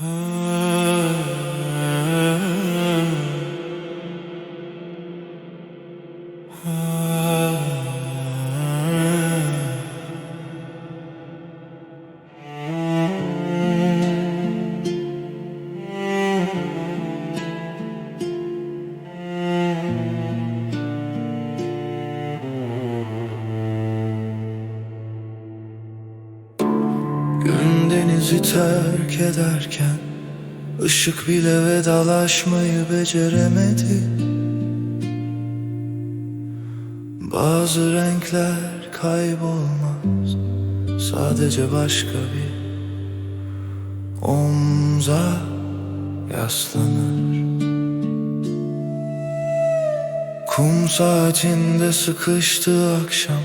Gün denizi terk ederken ışık bile vedalaşmayı beceremedi. Bazı renkler kaybolmaz Sadece başka bir omza yaslanır. Kum saatinde sıkıştı akşam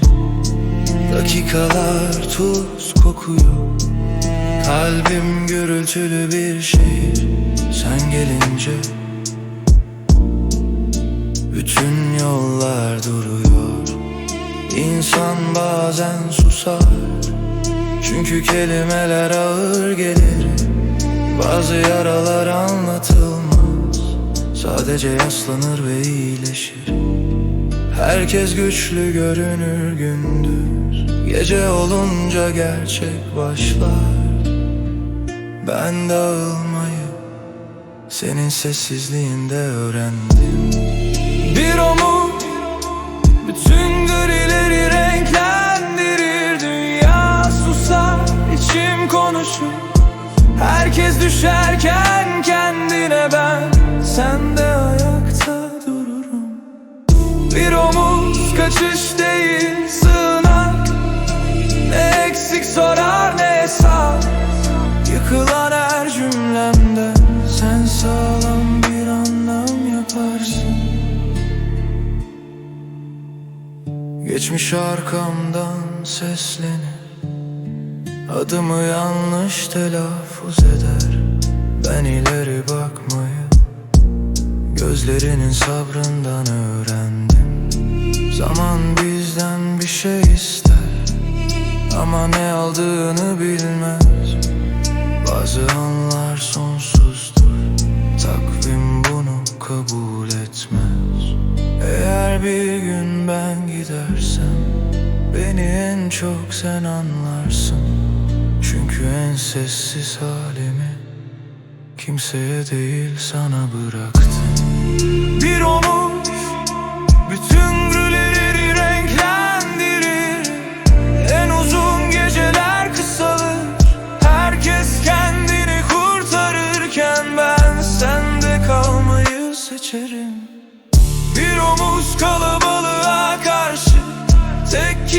Dakikalar tuz kokuyor Kalbim gürültülü bir şehir. Sen gelince Bütün yollar duruyor. İnsan bazen susar. Çünkü kelimeler ağır gelir. Bazı yaralar anlatılmaz. Sadece yaslanır ve iyileşir. Herkes güçlü görünür gündüz. Gece olunca gerçek başlar Ben dağılmayı Senin sessizliğinde öğrendim. Bir omuz Bütün grileri renklendirir. Dünya susar içim konuşur. Herkes düşerken kendine ben Sen de ayakta dururum. Bir omuz kaçış değil Geçmiş arkamdan seslenir. Adımı yanlış telaffuz eder. Ben ileri bakmayı Gözlerinin sabrından öğrendim. Zaman bizden bir şey ister. Ama ne aldığını bilmez. Bazı anlar sonsuzdur. Takvim bunu kabul etmez. Eğer bir gün ben gidersem Beni en çok sen anlarsın. Çünkü en sessiz halimi Kimseye değil sana bıraktım. Bir omuz bütün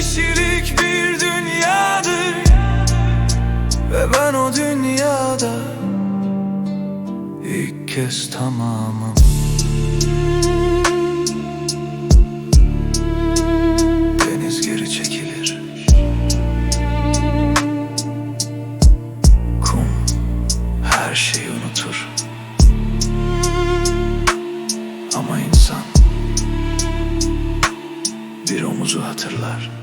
kişilik bir dünyadır. Ve ben o dünyada ilk kez tamamım. Deniz geri çekilir. Kum her şeyi unutur. Ama insan bir omuzu hatırlar